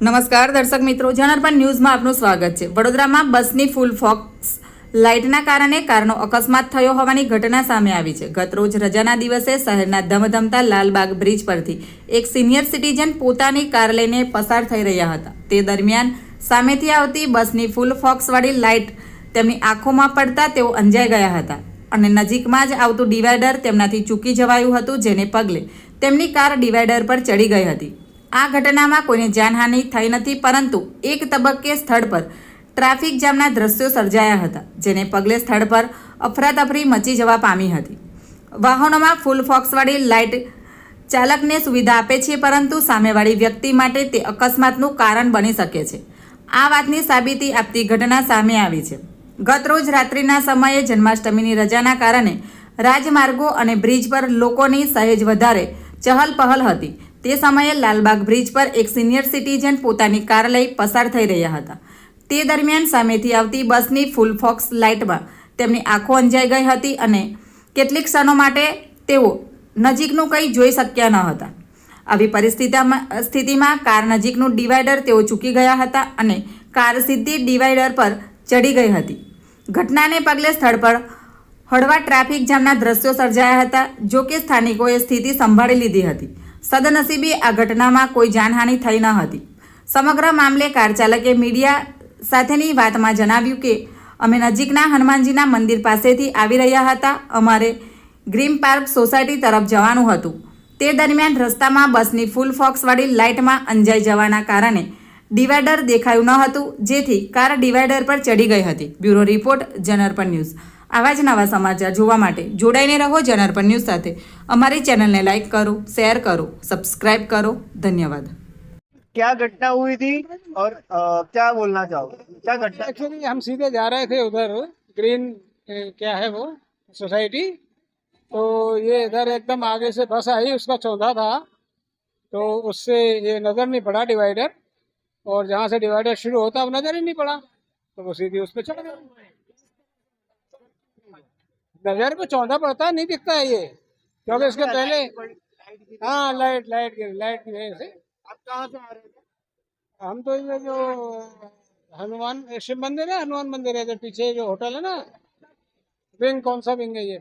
નમસ્કાર દર્શક મિત્રો, જનાર્પણ ન્યૂઝમાં આપનું સ્વાગત છે. વડોદરામાં બસની ફૂલ ફોક્સ લાઇટના કારણે કારનો અકસ્માત થયો હોવાની ઘટના સામે આવી છે. ગતરોજ રજાના દિવસે શહેરના ધમધમતા લાલબાગ બ્રિજ પરથી એક સિનિયર સિટીઝન પોતાની કાર લઈને પસાર થઈ રહ્યા હતા. તે દરમિયાન સામેથી આવતી બસની ફૂલ ફોક્સવાળી લાઇટ તેમની આંખોમાં પડતા તેઓ અંજાઈ ગયા હતા અને નજીકમાં જ આવતું ડિવાઈડર તેમનાથી ચૂકી જવાયું હતું, જેને પગલે તેમની કાર ડિવાઈડર પર ચડી ગઈ હતી. આ ઘટનામાં કોઈને જાનહાનિ થઈ નથી, પરંતુ એક તબક્કે સ્થળ પર ટ્રાફિક જામના દ્રશ્યો સર્જાયા હતા, જેને પગલે સ્થળ પર અફરાતફરી મચી જવા પામી હતી. વાહનોમાં ફૂલ ફોક્સવાળી લાઇટ ચાલકને સુવિધા આપે છે, પરંતુ સામેવાળી વ્યક્તિ માટે તે અકસ્માતનું કારણ બની શકે છે. આ વાતની સાબિતી આપતી ઘટના સામે આવી છે. ગતરોજ રાત્રિના સમયે જન્માષ્ટમીની રજાના કારણે રાજમાર્ગો અને બ્રિજ પર લોકોની સહેજ વધારે ચહલ પહલ હતી. તે સમયે લાલબાગ બ્રિજ પર એક સિનિયર સિટીઝન પોતાની કાર લઈ પસાર થઈ રહ્યા હતા. તે દરમિયાન સામેથી આવતી બસની ફૂલ ફોક્સ લાઇટમાં તેમની આંખો અંજાઈ ગઈ હતી અને કેટલીક ક્ષણો માટે તેઓ નજીકનું કંઈ જોઈ શક્યા ન હતા. આવી પરિસ્થિતિમાં, સ્થિતિમાં કાર નજીકનું ડિવાઈડર તેઓ ચૂકી ગયા હતા અને કાર સીધી ડિવાઈડર પર ચડી ગઈ હતી. ઘટનાને પગલે સ્થળ પર હળવા ટ્રાફિક જામના દ્રશ્યો સર્જાયા હતા, જો કે સ્થાનિકોએ સ્થિતિ સંભાળી લીધી હતી. સદનસીબે આ ઘટનામાં કોઈ જાનહાનિ થઈ ન હતી. સમગ્ર મામલે કાર ચાલકે મીડિયા સાથેની વાતમાં જણાવ્યું કે, અમે નજીકના હનુમાનજીના મંદિર પાસેથી આવી રહ્યા હતા. અમારે ગ્રીન પાર્ક સોસાયટી તરફ જવાનું હતું. તે દરમિયાન રસ્તામાં બસની ફૂલ ફોક્સવાળી લાઇટમાં અંજાઈ જવાના કારણે ડિવાઈડર દેખાયું ન હતું, જેથી કાર ડિવાઈડર પર ચડી ગઈ હતી. બ્યુરો રિપોર્ટ જનરપન ન્યૂઝ. આવા જ નવા સમાચાર જોવા માટે જોડાઈને રહો જનરપન ન્યૂઝ સાથે અમારી ચેનલને લાઇક કરો શેર કરો સબસ્ક્રાઇબ કરો ધન્યવાદ क्या घटना हुई थी और अ, क्या बोलना चाहोगे क्या घटना एक्चुअली हम सीधे जा रहे थे उधर ग्रीन ए, क्या है वो सोसाइटी तो ये इधर एकदम आगे से बस आई उसका चौथा था तो उससे ये नज़र नहीं पड़ा डिवाइडर और जहाँ से डिवाइडर शुरू होता वो नज़र ही नहीं पड़ा तो वो सीधी उस पर चढ़ गया नज़र पे चौदह पड़ता नहीं दिखता है ये। क्योंकि इसके पहले हाँ लाइट लाइट की लाइट की वजह से। आप कहाँ से आ रहे थे? हम तो ये जो हनुमान शिव मंदिर है हनुमान मंदिर है जो पीछे जो होटल है ना। विंग कौन सा विंग है ये?